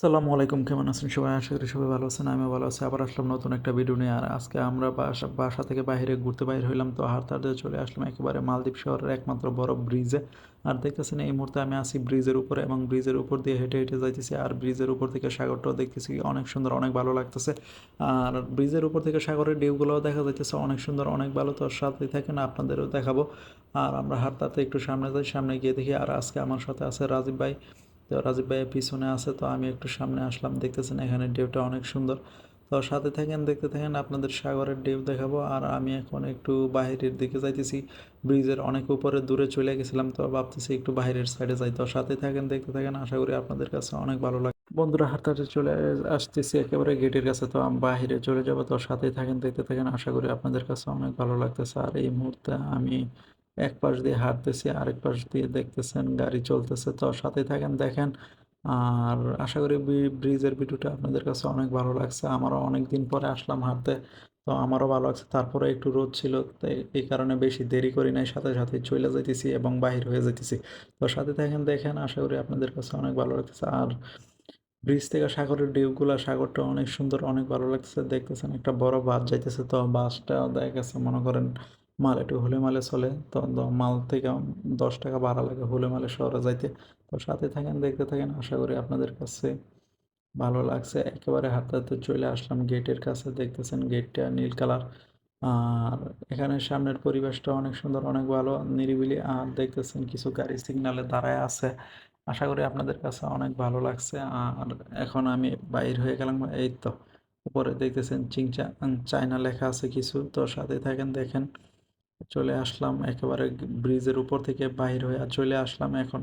আসসালামু আলাইকুম, কেমন আছেন সবাই? আশা করি সবাই ভালো আছেন, আমিও ভালো আছি। আবার আসলাম নতুন একটা ভিডিও নিয়ে। আর আজকে আমরা বাসা বাসা থেকে বাইরে ঘুরতে বাইর হইলাম, তো হাঁটতে চলে আসলাম একেবারে মালদ্বীপ শহরের একমাত্র বড় ব্রিজে আর দেখতেছেন, এই মুহূর্তে আমি আছি ব্রিজের উপরে এবং ব্রিজের উপর দিয়ে হেঁটে হেঁটে যাইতেছি। আর ব্রিজের উপর থেকে সাগরটাও দেখতেছি অনেক সুন্দর, অনেক ভালো লাগতেছে। আর ব্রিজের উপর থেকে সাগরের ঢেউগুলোও দেখা যাইতেছে অনেক সুন্দর, অনেক ভালো। তো সাথে থাকেন, আপনাদেরও দেখাবো। আর আমরা হাঁটতে একটু সামনে যাই, সামনে গিয়ে দেখি। আর আজকে আমার সাথে আছে রাজীব ভাই। তো রাজীব ভাইয়ের পিছনে আছে, তো আমি একটু সামনে আসলাম। দেখতেছেন এখানে ঢেউটা অনেক সুন্দর। তো সাথে থাকেন, দেখতে থাকেন, আপনাদের সাগরের ডেউ দেখাবো। আর আমি এখন একটু বাইরের দিকে যাইতেছি। ব্রিজের অনেক উপরে দূরে চলে গেছিলাম, তো ভাবতেছি একটু বাইরের সাইডে যাই। তো সাথে থাকেন, দেখতে থাকেন, আশা করি আপনাদের কাছে অনেক ভালো লাগে বন্ধুরা হাঁটতে চলে আসতেছি একেবারে গেটের কাছে, তো আমি বাইরে চলে যাব। তো সাথে থাকেন, দেখতে থাকেন, আশা করি আপনাদের কাছে অনেক ভালো লাগতেছে। আর এই মুহূর্তে আমি এক পাশ দিয়ে হাঁটতেছি, আরেক পাশ দিয়ে দেখতেছেন গাড়ি চলতেছে। তো সাথে থাকেন, দেখেন, আর আশা করি ব্রিজের ভিডিওটা আপনাদের কাছে অনেক ভালো লাগছে। আমারও অনেক দিন পরে আসলাম হাঁটতে, তো আমারও ভালো লাগছে। তারপরে একটু রোদ ছিল এই কারণে বেশি দেরি করি নাই, সাথে সাথে চলে যাইতেছি এবং বাহির হয়ে যাইতেছি। তো সাথে থাকেন, দেখেন, আশা করি আপনাদের কাছে অনেক ভালো লাগতেছে। আর ব্রিজ থেকে সাগরের ঢেউগুলা, সাগরটা অনেক সুন্দর, অনেক ভালো লাগতেছে। দেখতেছেন একটা বড় বাস যাইতেছে, তো বাসটা দেখা গেছে, মনে করেন মাল একটু হুলে মালে চলে। তো মাল থেকে দশ টাকা ভাড়া লাগে হুলে মালে শহরে যাইতে। তো সাথে থাকেন, দেখতে থাকেন, আশা করি আপনাদের কাছে ভালো লাগছে। একেবারে হাঁটতে হাঁটতে চলে আসলাম গেটের কাছে, দেখতেছেন গেটটা নীল কালার। আর এখানে সামনের পরিবেশটা অনেক সুন্দর, অনেক ভালো, নিরিবিলি। আর দেখতেছেন কিছু গাড়ি সিগনালে দাঁড়ায় আছে। আশা করি আপনাদের কাছে অনেক ভালো লাগছে। আর এখন আমি বাইর হয়ে গেলাম, এই তো। উপরে দেখতেছেন চিংচা চায়না লেখা আছে কিছু। তো সাথে থাকেন, দেখেন। চলে আসলাম একেবারে ব্রিজের উপর থেকে বাহির হয়ে চলে আসলাম এখন।